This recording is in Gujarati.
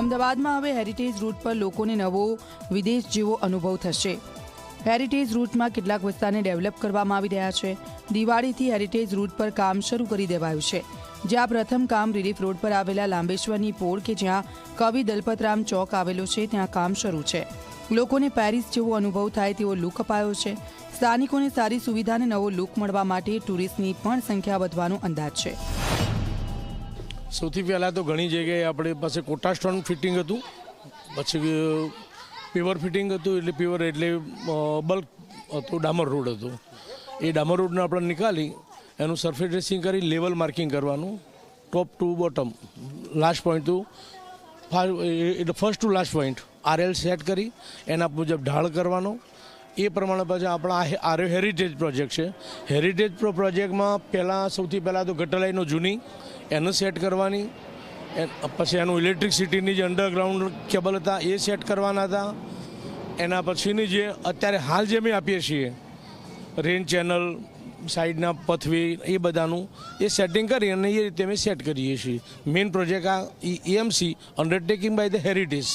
અમદાવાદમાં હવે હેરિટેજ રૂટ પર લોકોને નવો વિદેશ જેવો અનુભવ થશે. હેરિટેજ રૂટમાં કેટલાક વિસ્તારને ડેવલપ કરવામાં આવી રહ્યા છે. દિવાળીથી હેરિટેજ રૂટ પર કામ શરૂ કરી દેવાયું છે. જ્યાં પ્રથમ કામ રિલીફ રોડ પર આવેલા લાંબેશ્વરની પોળ કે જ્યાં કવિ દલપતરામ ચોક આવેલો છે, ત્યાં કામ શરૂ છે. લોકોને પેરિસ જેવો અનુભવ થાય તેવો લુક અપાયો છે. સ્થાનિકોને સારી સુવિધાને નવો લુક મળવા માટે ટુરિસ્ટની પણ સંખ્યા વધવાનો અંદાજ છે. સૌથી પહેલાં તો ઘણી જગ્યાએ આપણે પાસે કોટા ફિટિંગ હતું. પછી પ્યોર ફિટિંગ હતું એટલે પ્યોર એટલે બલ્ક હતું, ડામર રોડ હતો. એ ડામર રોડને આપણે નીકાળી, એનું સરફેસ ડ્રેસિંગ કરી લેવલ માર્કિંગ કરવાનું. Top to bottom last point to એટલે first to last point RL set કરી, એના મુજબ ઢાળ કરવાનો. એ પ્રમાણે પછી આપણા આર્યો હેરિટેજ પ્રોજેક્ટ છે. હેરિટેજ પ્રો પ્રોજેક્ટમાં પહેલાં સૌથી પહેલાં તો ગટરલાઈનો જૂની, એને સેટ કરવાની પછી એનું ઇલેક્ટ્રિસિટીની જે અંડરગ્રાઉન્ડ કેબલ હતા એ સેટ કરવાના હતા. એના પછીની જે અત્યારે હાલ જે અમે આપીએ છીએ રેન ચેનલ સાઈડના પથવી, એ બધાનું, એ સેટિંગ કરી અને એ રીતે અમે સેટ કરીએ છીએ. મેઇન પ્રોજેક્ટ આ AMC undertaking by the heritage